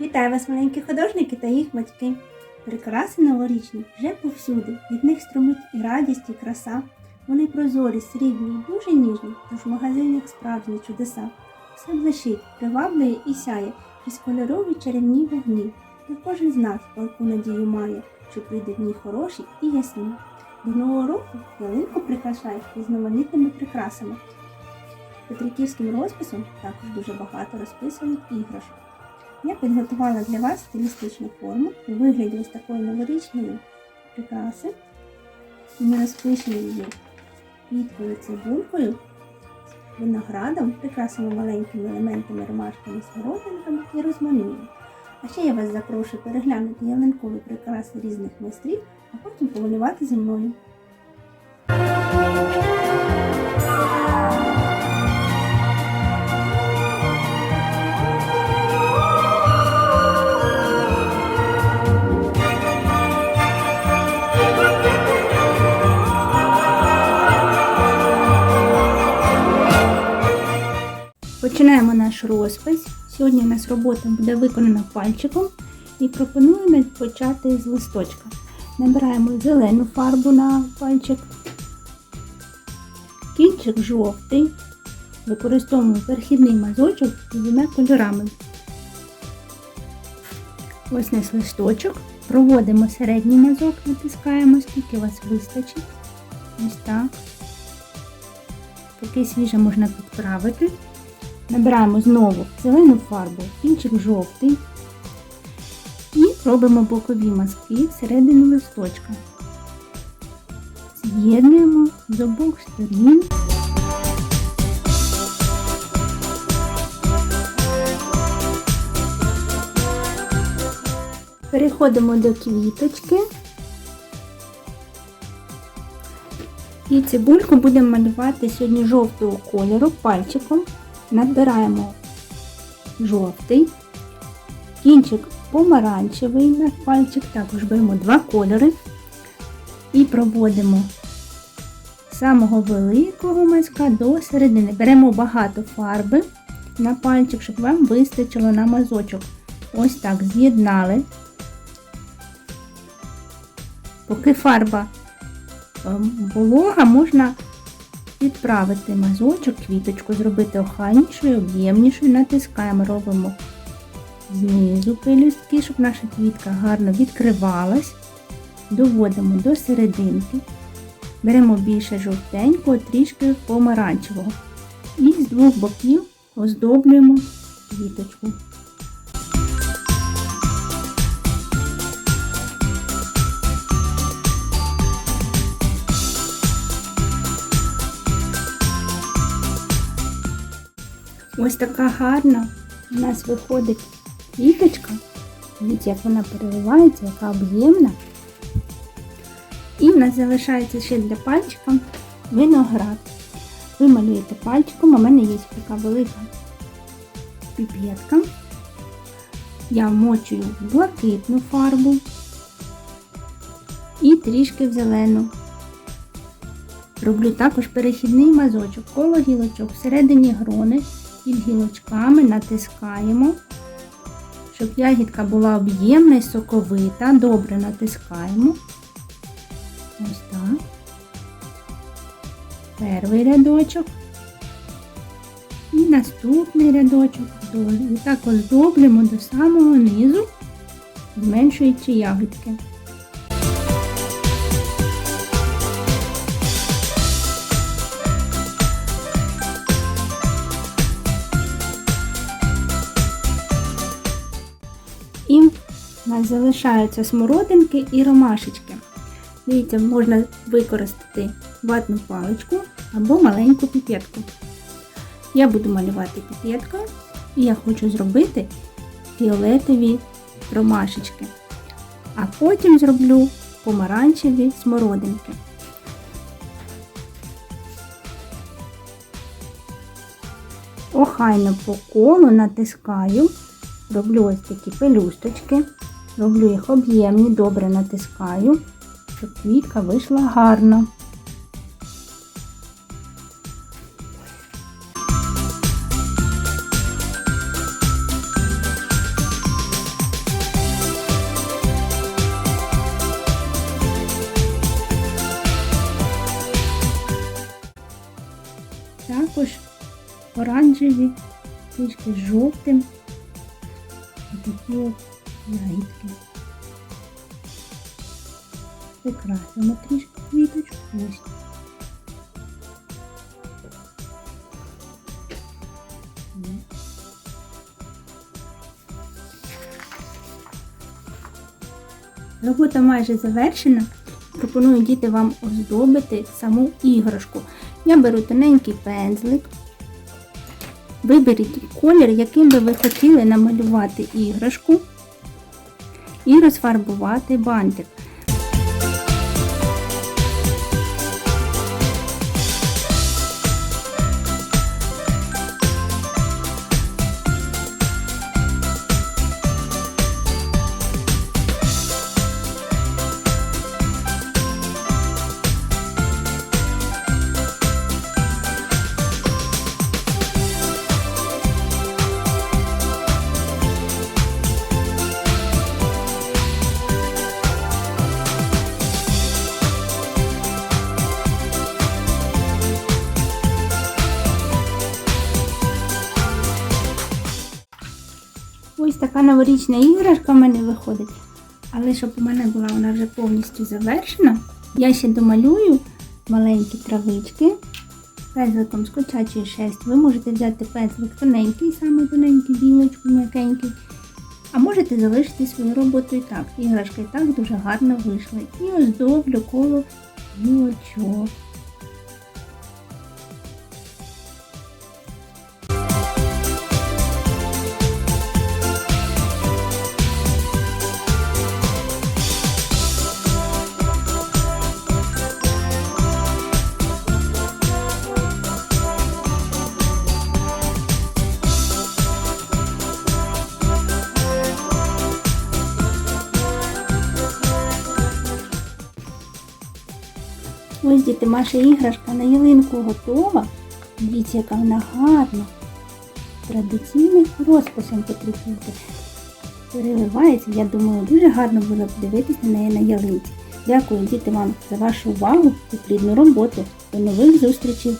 Вітаю вас, маленькі художники та їх батьки. Прикраси новорічні вже повсюди. Від них струмить і радість, і краса. Вони прозорі, срібні, і дуже ніжні, тож в магазинах справжні чудеса. Все блищить, приваблює і сяє, крізь кольорові чарівні вогні. І кожен з нас палку надію має, що прийде дні хороші і ясні. До нового року ялинку прикрашають різноманітними прикрасами. Петриківським розписом також дуже багато розписаних іграшок. Я підготувала для вас стилістичну форму у вигляді ось такої новорічної прикраси. Ми розпишемо її квіткою цибулькою, виноградом, прикрасимо маленькими елементами, ромашками, смородинками і розмалюємо. А ще я вас запрошую переглянути ялинкові прикраси різних майстрів, а потім помалювати зі мною. Починаємо наш розпис. Сьогодні у нас робота буде виконана пальчиком і пропонуємо почати з листочка. Набираємо зелену фарбу на пальчик, кінчик жовтий, використовуємо перехідний мазочок з двома кольорами. Ось наш листочок. Проводимо середній мазок, натискаємо, скільки у вас вистачить. Ось так. Такий свіже можна підправити. Набираємо знову зелену фарбу, кінчик жовтий і робимо бокові мазки всередину листочка. З'єднуємо з обох сторін. Переходимо до квіточки. І цибульку будемо малювати сьогодні жовтого кольору пальчиком набираємо жовтий, кінчик помаранчевий на пальчик, також беремо два кольори і проводимо з самого великого мазка до середини. Беремо багато фарби на пальчик, щоб вам вистачило на мазочок. Ось так з'єднали. Поки фарба ем, волога, можна підправити мазочок, квіточку, зробити охайнішою, об'ємнішою, натискаємо, робимо знизу пелюстки, щоб наша квітка гарно відкривалась, доводимо до серединки, беремо більше жовтенького, трішки помаранчевого. І з двох боків оздоблюємо квіточку. Ось така гарна у нас виходить квіточка. Дивіться, як вона переливається, яка об'ємна. І в нас залишається ще для пальчика виноград. Ви малюєте пальчиком, у мене є така велика піпетка. Я вмочую в блакитну фарбу і трішки в зелену. Роблю також перехідний мазочок, коло гілочок всередині грони під гілочками натискаємо, щоб ягідка була об'ємна і соковита. Добре натискаємо. Ось так. Перший рядочок. І наступний рядочок. І так оздоблюємо до самого низу, зменшуючи ягідки. Залишаються смородинки і ромашечки. Дивіться, можна використати ватну паличку або маленьку піпетку. Я буду малювати піпеткою і я хочу зробити фіолетові ромашечки. А потім зроблю помаранчеві смородинки. Охайно по колу натискаю Роблю ось такі пелюсточки, Роблю їх об'ємні, добре натискаю, щоб квітка вийшла гарно. Також оранжеві, трішки жовтим. Такі от ягідки. Прикрасимо трішки квіточку. Ось. Робота майже завершена. Пропоную діти вам оздобити саму іграшку. Я беру тоненький пензлик. Виберіть колір, яким би ви хотіли намалювати іграшку і розфарбувати бантик. Ось така новорічна іграшка в мене виходить. Але щоб у мене була вона вже повністю завершена, я ще домалюю маленькі травички пензликом з котячої шерсті. Ви можете взяти пензлик тоненький, саме тоненький, білочку, м'якенький. А можете залишити свою роботу і так. Іграшка і так дуже гарно вийшла. І оздоблю коло гілочок. Ось діти, Маша іграшка на ялинку готова. Дивіться, яка вона гарна. Традиційним розписом потрібно. Переливається, я думаю, дуже гарно було б дивитися на неї на ялинці. Дякую, діти, вам за вашу увагу і плідну роботу. До нових зустрічей!